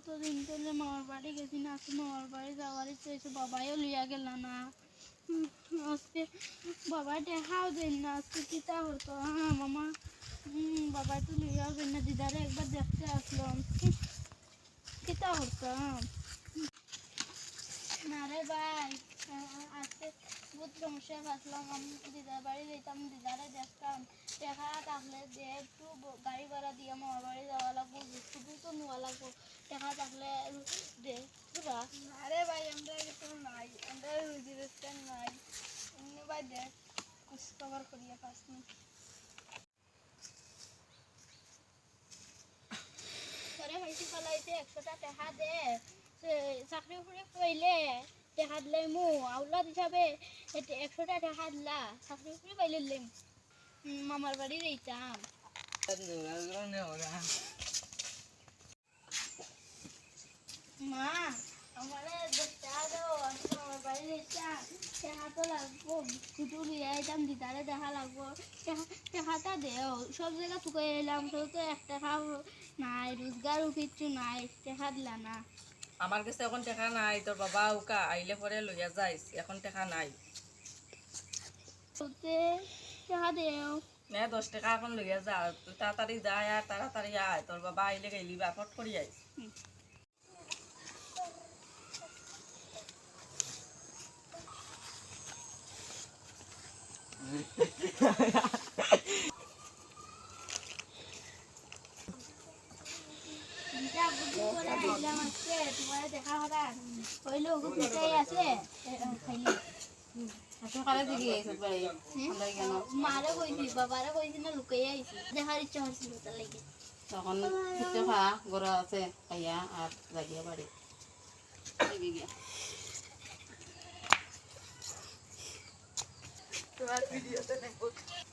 কতদিন ধরে মামার বাড়ি গেছি না, আজকে মামার বাড়ি যাওয়ার ইচ্ছে হয়েছে, বাবাইও লিয়া গেল না। আজকে বাবা দেখাও দেন না, আজকে কিতা হতো হ্যাঁ মামা। হুম বাবা তো লিয়াও দেন না, দিদারে একবার দেখতে আসলাম কিতা হতো না রে ভাই, আজকে বহুত সমস্যায় ফাঁসলাম আমি দিদার বাড়ি যেতাম দিদারে দেখতাম। দেখা থাকলে যে একটু গাড়ি ভাড়া দিয়ে মামার বাড়ি যাওয়া লাগবো শুধু তো নেওয়া লাগবো দেখা থাকলে দে আরে ভাই আমরা কিছু নাই আমরা রুজি রোজগার নাই এমনি ভাই দেখ কুছ কভার করিয়া টাকা দে চাকরি ফুরি পাইলে টাকা দিলে মু আউলাদ হিসাবে একশোটা টাকা দিলা চাকরি পাইলে মামার বাড়ি যাইতাম মা আমারে দশ টাকা দাও আমি মামার বাড়ি যাইতাম টাকা তো লাগবো শুধু লিয়ে আইতাম দিদারে দেখা লাগবো টাকা দেও নাই নাই দিলা না আমার কাছে এখন টেকা নাই, তোর বাবা উকা, আইলে পরে লইয়া যাইস, এখন টেকা নাই। টাকা দশ টাকা এখন লইয়া যা, তুই তাড়াতাড়ি যাই আর তাড়াতাড়ি আয়, তোর বাবা আইলে গেলি বা, ফট করি আইস। মারে কইছি বাবারে কইছি না লুকাই আইছি দেখার ইচ্ছা হচ্ছিল তার লাগে তখন কিছু খা গরু আছে খাইয়া আর লাগিয়ে বাড়ি গিয়া video.